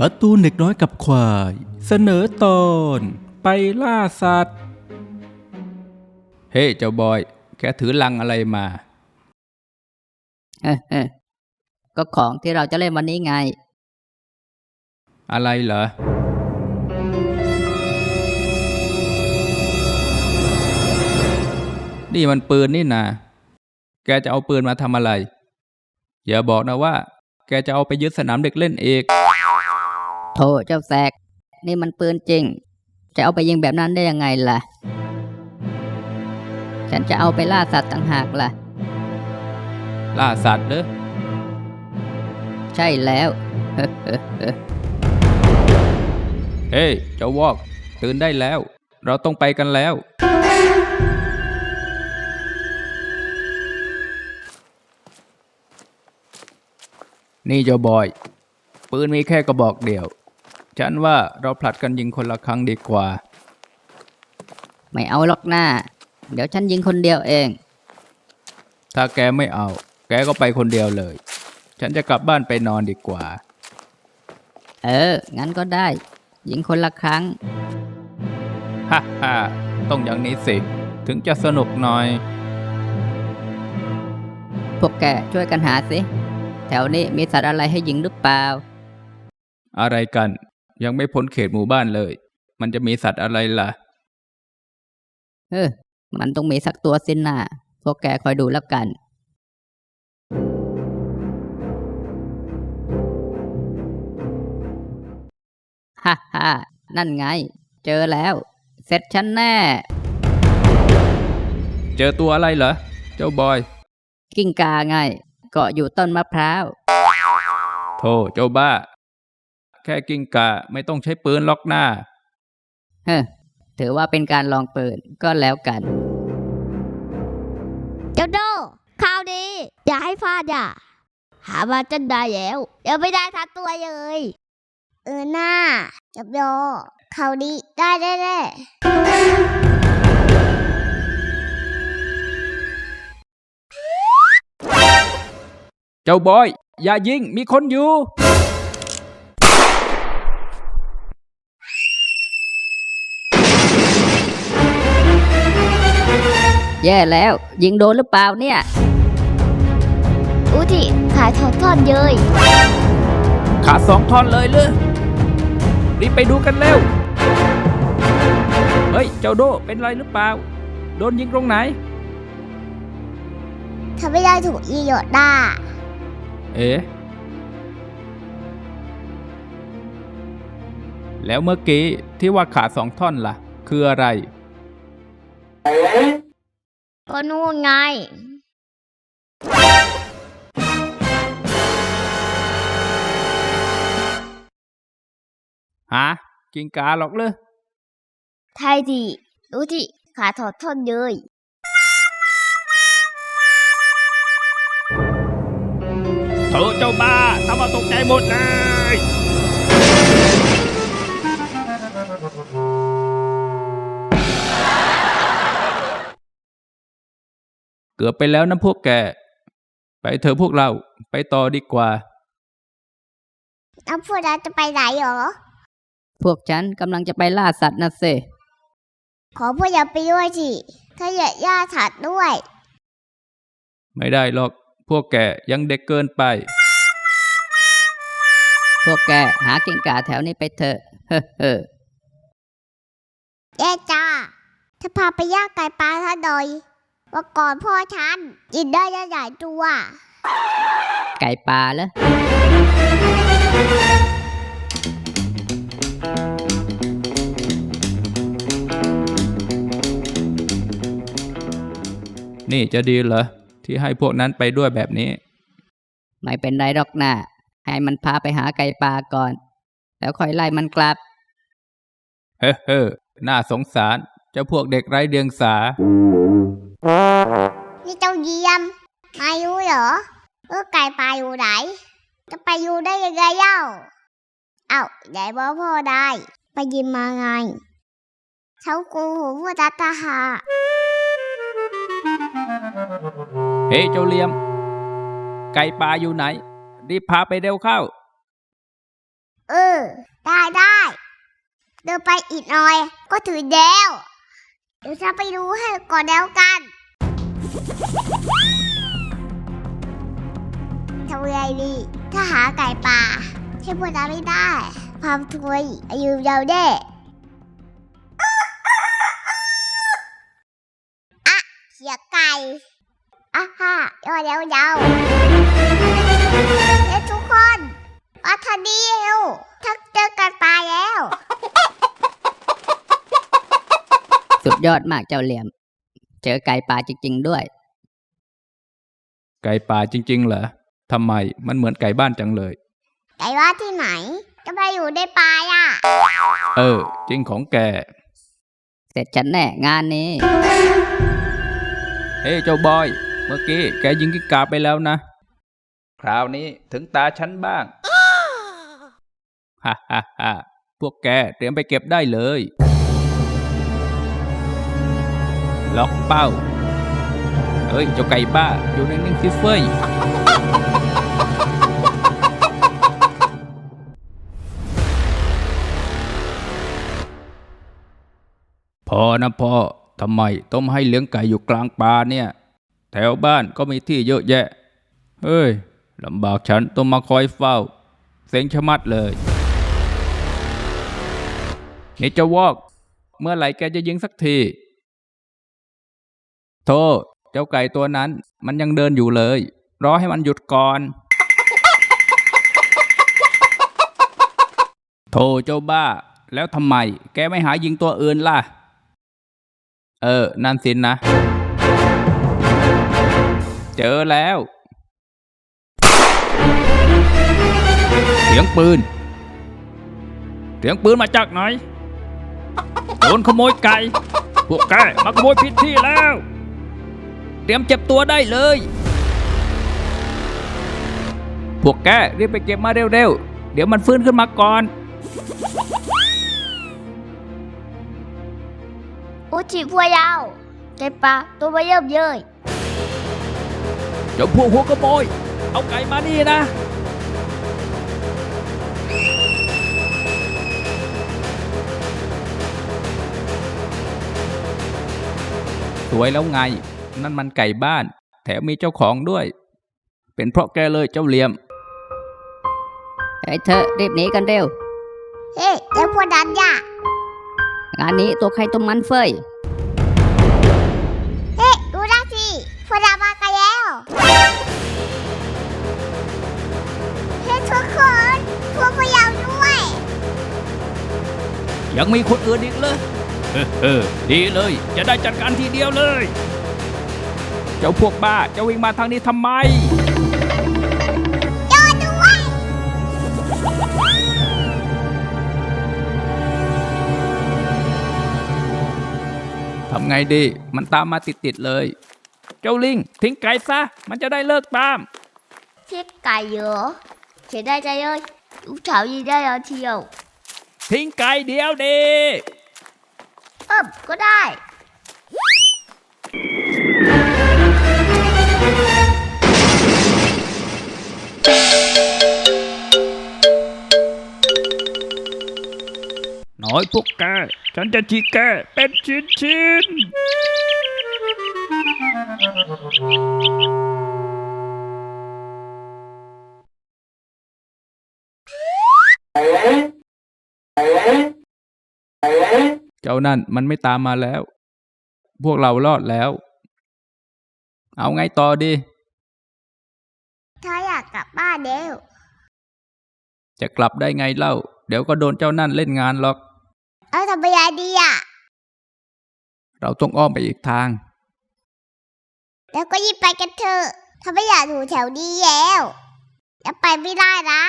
การ์ตูนเด็กน้อยกับควาย เสนอตอนไปล่าสัตว์ เฮ้ เจ้าบอย แกถือลังอะไรมา เออเออก็ของที่เราจะเล่นวันนี้ไง อะไรเหรอ นี่มันปืนนี่นาแกจะเอาปืนมาทำอะไร อย่าบอกนะว่า แกจะเอาไปยึดสนามเด็กเล่นเอก โธ่เจ้าแซกนี่มันปืนจริง จะเอาไปยิงแบบนั้นได้ยังไงล่ะ ฉันจะเอาไปล่าสัตว์ต่างหากล่ะ ล่าสัตว์เด้อใช่แล้ว เฮ้ยเจ้าวอก ตื่นได้แล้ว เราต้องไปกันแล้ว นี่เจ้าบอย ปืนมีแค่กระบอกเดียว ฉันว่าเราผลัดกันยิงคนละครั้งดีกว่า ไม่เอาหรอกหน้า เดี๋ยวฉันยิงคนเดียวเอง ถ้าแกไม่เอา แกก็ไปคนเดียวเลย ฉันจะกลับบ้านไปนอนดีกว่า เออ งั้นก็ได้ ยิงคนละครั้ง ฮ่าฮ่าต้องอย่างนี้สิ ถึงจะสนุกหน่อย พวกแกช่วยกันหาสิ แถวนี้มีสัตว์อะไรให้ยิงหรือเปล่า อะไรกัน ยังไม่พ้นเขตหมู่บ้านเลย มันจะมีสัตว์อะไรล่ะ เออ มันต้องมีสักตัวสินน่ะ พวกแกคอยดูแล้วกัน ฮ่าฮ่านั่นไง เจอแล้ว เสร็จฉันแน่ เจอตัวอะไรเหรอ เจ้าบอย กิ้งกาไง เกาะอยู่ต้นมะพร้าว โธ่เจ้าบ้าแค่กิ้งกาไม่ต้องใช้ปืนล็อกหน้า เฮ้อถือว่าเป็นการลองปืนก็แล้วกัน เจ้าโดข่าวดีอย่าให้พลาดอย่าหามาจนได้แล้วเดี๋ยวไม่ได้ทักตัวเลย เออหน้าจับโดข่าวดีได้ได้ได้เจ้าบอย อย่ายิงมีคนอยู่ แย่แล้ว ยิงโดนหรือเปล่าเนี่ย อุทิขายทอดทอดเยยขาดสองท่อนเลยเลยรีบไปดูกันเร็ว เฮ้ย เจ้าโดเป็นไรหรือเปล่า โดนยิงตรงไหนถ้าไม่ได้ถูกอีโยดด้าเอ๊ะแล้วเมื่อกี้ที่ว่าขาดสองท่อนล่ะ คืออะไร ก็นู่นไง ฮะ กิงกาหรอกเลยไทยดีอุทิขายทอดทอดเยยเธอเจ้าบ้าทำเอาตกใจหมดเลย เกือบไปแล้วนะพวกแก ไปเถอะพวกเราไปต่อดีกว่า แล้วพวกเราจะไปไหนเหรอ พวกฉันกำลังจะไปล่าสัตว์นะเซขอพวกเราไปด้วยสิถ้าอยากย่าถัดด้วย ไม่ได้หรอก พวกแกยังเด็กเกินไป พวกแกหากิ้งก่าแถวนี้ไปเถอะ เฮ้อเฮ้อแย่จ้าถ้าพาไปย่างไก่ปลาท่าดอย ว่าก่อนพ่อฉันกินได้หลายๆตัว ไก่ป่าเหรอนี่จะดีเหรอ ที่ให้พวกนั้นไปด้วยแบบนี้ ไม่เป็นไรหรอกนะให้มันพาไปหาไก่ป่าก่อน แล้วค่อยไล่มันกลับ เฮ้อเฮ้อน่าสงสารเจ้าพวกเด็กไร้เดียงสา นี่เจ้าเยี่ยม มาอยู่เหรอ เออไก่ปลาอยู่ไหน จะไปอยู่ได้ยังไงเล่าเอ้าไหนบอกพ่อได้ ไปยินมาไงเขากูหูว่าตัตาหาเฮ้ยเจ้าเหลียม ไก่ป่าอยู่ไหน รีบพาไปเร็วเข้า เออ ได้ได้ เดินไปอีกหน่อย ก็ถึงแล้ว เดี๋ยวจะไปดูให้ก่อนแล้วกันทำไงดีถ้าหาไก่ป่าใช่พวกนั้นไม่ได้ ความถวยอายุยาวแน่อะเสียไก่อะฮ่ายอดแล้วยาวเฮ้ยทุกคนมาทันดีเร็วทักเจอกันป่าแล้ว สุดยอดมากเจ้าเหลี่ยม เจอไก่ป่าจริง ๆ ด้วย ไก่ป่าจริง ๆ เหรอทำไมมันเหมือนไก่บ้านจังเลย ไก่ว่าที่ไหนจะไปอยู่ในป่าอะ เออ จริงของแก เสร็จฉันแน่งานนี้ เฮ้ยเจ้าบอย เมื่อกี้แกยิงกิ้งกาไปแล้วนะ คราวนี้ถึงตาฉันบ้าง ฮ่าฮ่าฮ่าพวกแกเตรียมไปเก็บได้เลย ล็อกเป้าเฮ้ยเจ้าไก่บ้า อยู่ในนิ่งๆสิเฟยพอนะพ่อทำไมต้องให้เลี้ยงไก่อยู่กลางป่าเนี่ย แถวบ้านก็มีที่เยอะแยะ เฮ้ยลำบากฉันต้องมาคอยเฝ้า เสียงชะมัดเลยนี่เจะวอก เมื่อไหร่แกจะยิงสักที โทษเจ้าไก่ตัวนั้น มันยังเดินอยู่เลย รอให้มันหยุดก่อนโทเจ้าบ้า แล้วทำไม แกไม่หายิงตัวอื่นล่ะ เออ นั่นสินนะ เจอแล้วเสียงปืน เสียงปืนมาจากไหน โดนขโมยไก่ พวกแกมาขโมยผิดที่แล้ว เตรียมเจ็บตัวได้เลย พวกแกรีบไปเก็บมาเร็วๆ เดี๋ยวมันฟื้นขึ้นมาก่อน อุจิพัวยาวไก่ป่าตัวมาเยิ่มเย้ยเจ้าพวกหัวขโมย เอาไก่มานี่นะ สวยแล้วไง นั่นมันไก่บ้าน แถมมีเจ้าของด้วย เป็นเพราะแกเลยเจ้าเหลี่ยมเฮ้ยเธอรีบหนีกันเร็ว เฮ้ยเจ้าพวกนั้นย่ะงานนี้ตัวใครตัวมันเฟยเฮ้ยดูนะสิพวกเรามากันแล้วเฮ้ยทุกคนพวกพวยาวด้วย ยังมีคนอื่นอีกเลยเออเออดีเลย จะได้จัดการทีเดียวเลย เจ้าพวกบ้าจะวิ่งมาทางนี้ทำไมโยนด้วย ทำไงดี มันตามมาติดๆเลย เจ้าลิง ทิ้งไก่ซะ มันจะได้เลิกตาม thiết cài giữa Chị đây đây ơi Chú thảo gì đây ở chiều ทิ้งไก่เดียวดี Ừm có đây น้อยพวกแก ฉันจะฉีกแกเป็นชิ้นชิ้นเจ้านั่นมันไม่ตามมาแล้ว พวกเรารอดแล้ว เอาไงต่อดี Thôi à cặp ba đều จะกลับได้ไงเล่า เดี๋ยวก็โดนเจ้านั่นเล่นงานหรอก Ơ thằng bây giờ đi à เราต้องอ้อมไปอีกทาง Đâu có gì phải cái thơ Thằng bây giờ thủ thảo đi dèo Đã phải đi lại đó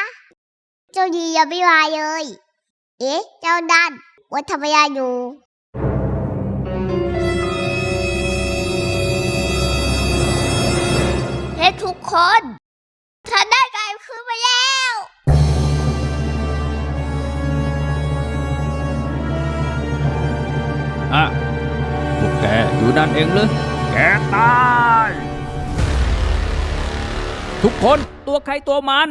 Cho gì giờ đi hoài ơi Ế cho đàn Ủa thằng bây giờ đủ Hết ทุกคนฉัน อะพวกแกอยู่นั่นเองหรือแกตาย ทุกคนตัวใครตัวมัน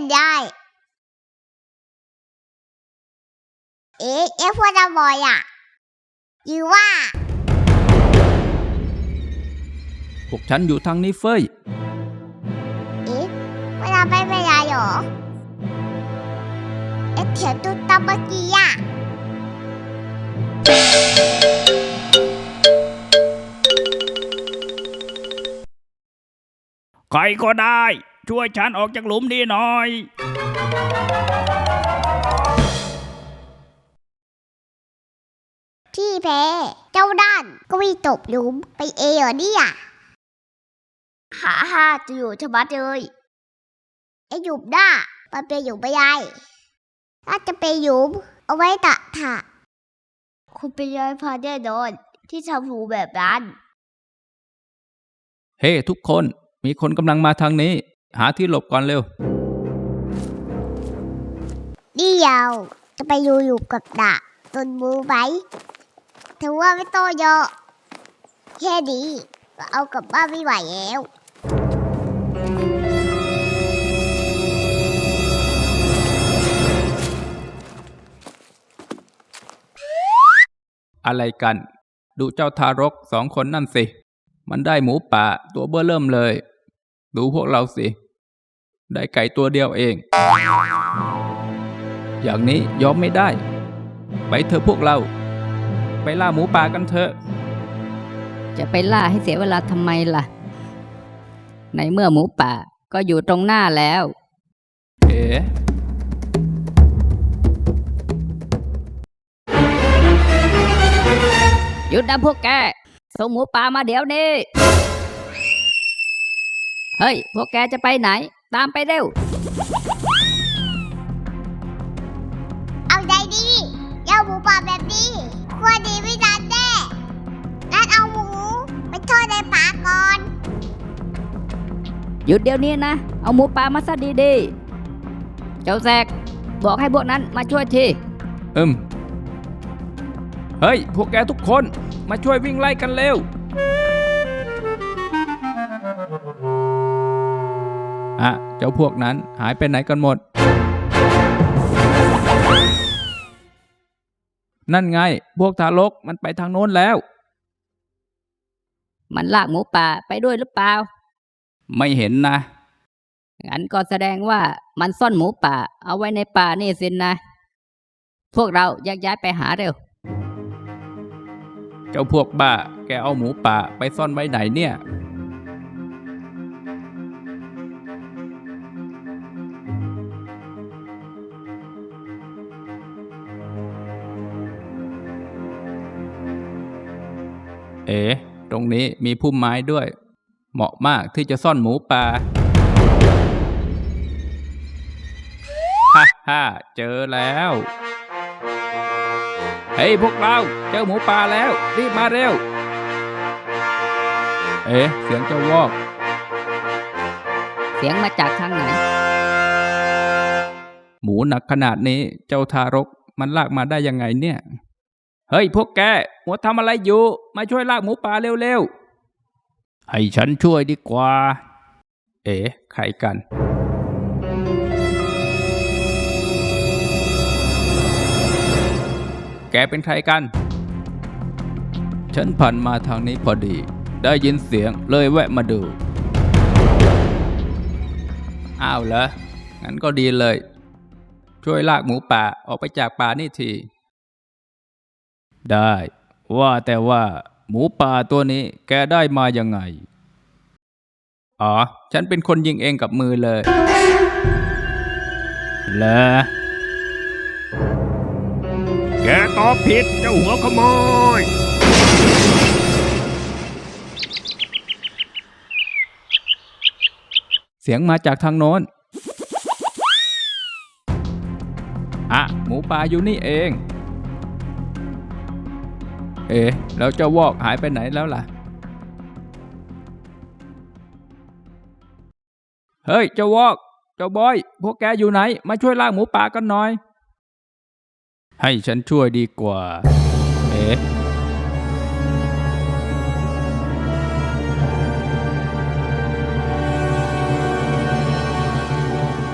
นได้ เอ๊ะเอ๊ะพวกเราบอยอะหรือว่า พวกฉันอยู่ทางนี้เฟยเอ๊ะพวกเราไม่เป็นไรหรอ เอ๊ะเถียวตุ๊กตาเมื่อกี้อะใครก็ได้ ช่วยฉันออกจากหลุมนี้หน่อย ที่แพ้เจ้าด้านก็วิ่งตบหลุมไปเองเหรอเนี่ยหาฮ่าจะอยู่ชะมัดเลยไอ้หยุมด้ามันเป็นหยุมไม่ได้ถ้าจะเป็นหยุมเอาไว้ตะถะคุณเป็นยายพาแน่นอนที่ทำหูแบบนั้น เฮ้ ทุกคนมีคนกำลังมาทางนี้ หาที่หลบก่อนเร็วเดียวจะไปอยู่อยู่กับดะต้นมือไหมถือว่าไม่โตเยอะแค่นี้ก็เอากลับบ้านไม่ไหวแล้ว อะไรกัน ดูเจ้าทารกสองคนนั่นสิ มันได้หมูป่าตัวเบ้อเริ่มเลย ดูพวกเราสิ ได้ไก่ตัวเดียวเอง อย่างนี้ยอมไม่ได้ ไปเถอะพวกเรา ไปล่าหมูป่ากันเถอะ จะไปล่าให้เสียเวลาทำไมล่ะ ในเมื่อหมูป่าก็อยู่ตรงหน้าแล้ว เอ๋หยุดนะพวกแก ส่งหมูป่ามาเดี๋ยวนี้ เฮ้ย พวกแกจะไปไหน ตามไปเร็ว เอาใจดีเจ้าหมูป่าแบบนี้ควรดีไม่นานแน่งั้นเอาหมูไปทอดในป่าก่อน หยุดเดี๋ยวนี้นะ เอาหมูป่ามาซะดีๆ เจ้าแซกบอกให้พวกนั้นมาช่วยทีอืม เฮ้ย พวกแกทุกคนมาช่วยวิ่งไล่กันเร็ว อะ เจ้าพวกนั้นหายไปไหนกันหมด นั่นไง พวกทารกมันไปทางโน้นแล้ว มันลากหมูป่าไปด้วยหรือเปล่า ไม่เห็นนะ งั้นก็แสดงว่ามันซ่อนหมูป่า เอาไว้ในป่านี่สินนะ พวกเราแยกย้ายไปหาเร็ว เจ้าพวกบ้า แกเอาหมูป่าไปซ่อนไว้ไหนเนี่ย เอ๋ตรงนี้มีพุ่มไม้ด้วย เหมาะมากที่จะซ่อนหมูป่าฮ่าฮ่าเจอแล้ว เฮ้ยพวกเราเจอหมูป่าแล้ว รีบมาเร็ว เอ๊ะเสียงเจ้าวอกเสียงมาจากทางไหน หมูหนักขนาดนี้เจ้าทารกมันลากมาได้ยังไงเนี่ย เฮ้ยพวกแกหัวทำอะไรอยู่ มาช่วยลากหมูป่าเร็วๆ ให้ฉันช่วยดีกว่า เอ๋ใครกัน แกเป็นใครกัน ฉันผ่านมาทางนี้พอดี ได้ยินเสียงเลยแวะมาดู อ้าวเหรอ งั้นก็ดีเลย ช่วยลากหมูป่าออกไปจากป่านี่ที ได้ ว่าแต่ว่าหมูป่าตัวนี้แกได้มายังไง อ๋อ ฉันเป็นคนยิงเองกับมือเลยเหรอแกตอบผิดเจ้าหัวขโมย เสียงมาจากทางโน้น อะ หมูป่าอยู่นี่เอง เอ๋แล้วเจ้าวอกหายไปไหนแล้วล่ะ เฮ้ย เจ้าวอก เจ้าบอย พวกแกอยู่ไหน มาช่วยล่ากหมูป่ากันหน่อย ให้ฉันช่วยดีกว่า เอ๋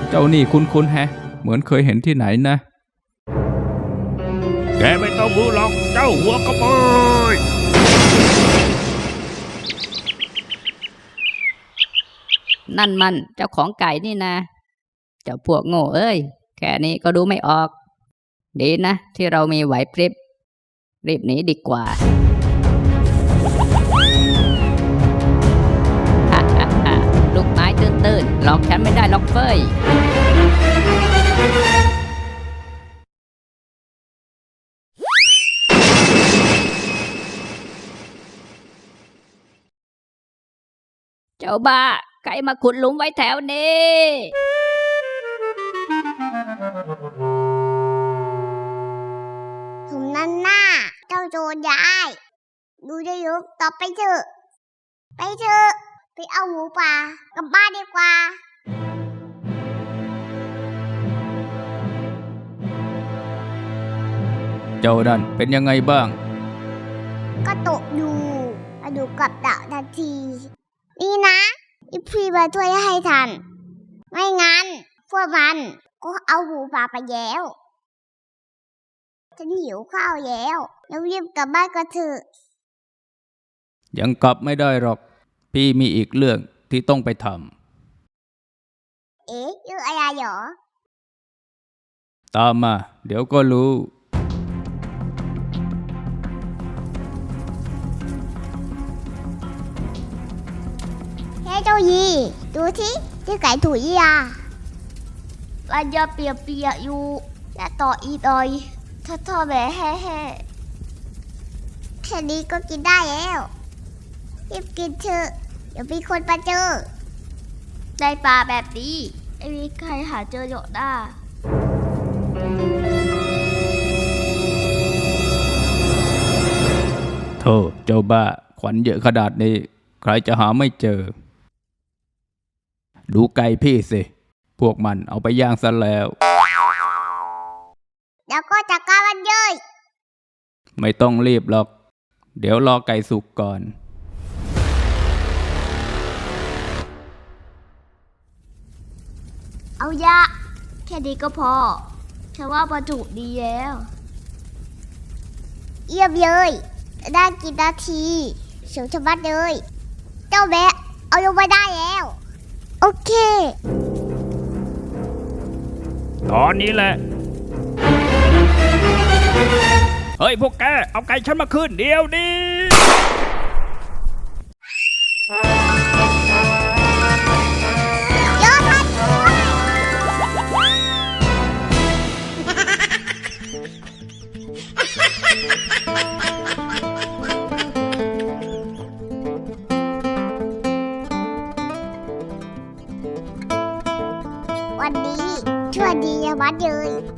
เจ้านี่คุ้นๆแฮะ เหมือนเคยเห็นที่ไหนนะ แกไม่ต้องรู้หรอกเจ้าหัวกระโปยนั่นมันเจ้าของไก่นี่นะ เจ้าพวกโง่เอ้ย แค่นี้ก็ดูไม่ออก ดีนะ ที่เรามีไหวพริบ รีบหนีดีกว่าลูกไม้ตื้นๆหลอกฉันไม่ได้หรอกเฟ้ย จ้าบ้าใครมาขุดหลุมไว้แถวนี้ ถุงนั้นหน้า เจ้าโจรยาย ดูได้ยุกต่อไปเถอะไปเถอะไปเอาหมูป่ากลับบ้านดีกว่าเจ้านั่นเป็นยังไงบ้าง ก็ตกอยู่มาดูกับดาวทันที นี่นะอีพีมาช่วยให้ทัน ไม่งั้น พวกมันก็เอาหมูป่าไปแล้วฉันหิวข้าวแล้วแล้วรีบกลับบ้านก็เถอะยังกลับไม่ได้หรอก พี่มีอีกเรื่องที่ต้องไปทเอ๊ะเรื่องอะไรเหรอำตามมา เดี๋ยวก็รู้ เฮ้ยเจ้ายี ดูที่ที่ไก่ถุยอะมันจะเปียกเปียกๆอยู่และต่ออีดอยทอดทอดแบบแห่ๆแค่นี้ก็กินได้แล้วรีบกินเถอะเดี๋ยวมีคนมาเจอได้ปลาแบบนี้ไม่มีใครหาเจอหรอกนะโธ่เจ้าบ้าขวัญเยอะขนาดนี้ ใครจะหาไม่เจอ ดูไก่พี่สิ พวกมันเอาไปย่างซะแล้ว แล้วก็จัดการมันเลยไม่ต้องรีบหรอก เดี๋ยวรอไก่สุกก่อน เอายะ แค่นี้ก็พอฉันว่าปลาจุดีแล้ว เยี่ยมเลยได้กินนาที เสียวชะมัดเลย เจ้าแม่เอาลงมาได้แล้ว โอเค ตอนนี้แหละ เฮ้ยพวกแก เอาไก่ฉันมาคืนเดียวดิเยอะทันด้วย วยดีชะมัดเลย